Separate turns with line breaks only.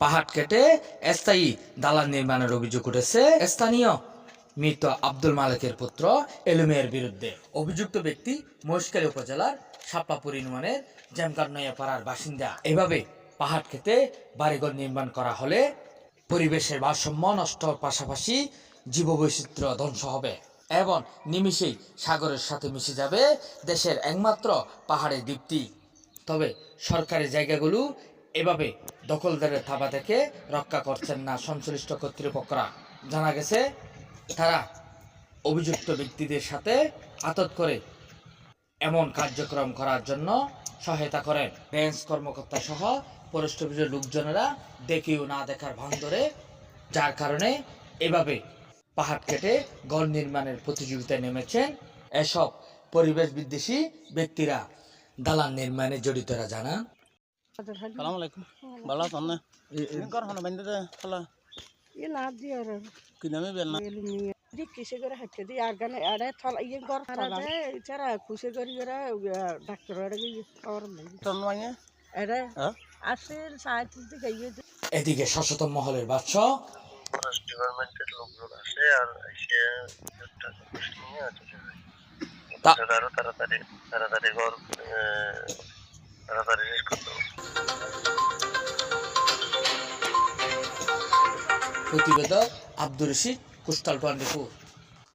পাহাড় কেটে স্থায়ী দালান নির্মাণের অভিযোগ উঠেছে। স্থানীয় মৃত আব্দুল মালিকের পুত্র এলুমের বিরুদ্ধে। অভিযুক্ত ব্যক্তি মহেশখালী উপজেলার সাপ্লাপুর ইউনিয়নের জ্যামকারনয়া পাড়ার বাসিন্দা। এভাবে পাহাড় কেটে বাড়িঘর নির্মাণ করা হলে পরিবেশের ভারসাম্য নষ্ট পাশাপাশি জীববৈচিত্র্য ধ্বংস হবে। এবং নিমিষেই সাগরের সাথে মিশে যাবে দেশের একমাত্র পাহাড়ের দ্বীপটি। তবে সরকারি জায়গাগুলো এভাবে দখলদারের থাবা থেকে রক্ষা করছেন না সংশ্লিষ্ট কর্তৃপক্ষরা। জানা গেছে, তারা অভিযুক্ত ব্যক্তিদের সাথে আতত করে এমন কার্যক্রম করার জন্য সহায়তা করেন। রেঞ্জ কর্মকর্তা সহ অফিসের লোকজনেরা দেখেও না দেখার ভান ধরে, যার কারণে এভাবে পাহাড় কেটে ঘর নির্মাণের প্রতিযোগিতায় নেমেছেন এসব পরিবেশ বিদ্বেষী ব্যক্তিরা। দালান নির্মাণে জড়িতরা জানান
সালাম আলাইকুম ভালো আছেন না? হন দে হলা
ই লাভ দি আর।
কি নামে বেল না?
দি কিসে করে হাতে দি আর গানে আরে থলা ইয়ে ই গর থলা। ইচারা খুশি করি করে ডাক্তার আরে কি
তোর
নাই আরে দি।
এদিকে সচেতন মহলের
বাচ্চা। ডিপার্টমেন্টের লোকজন আর এসে তাড়াতাড়ি তাড়াতাড়ি ঘর তাড়াতাড়ি শেষ করতে
প্রতিবেদক আব্দুর রশিদ কুস্তাল পান্ডিপুর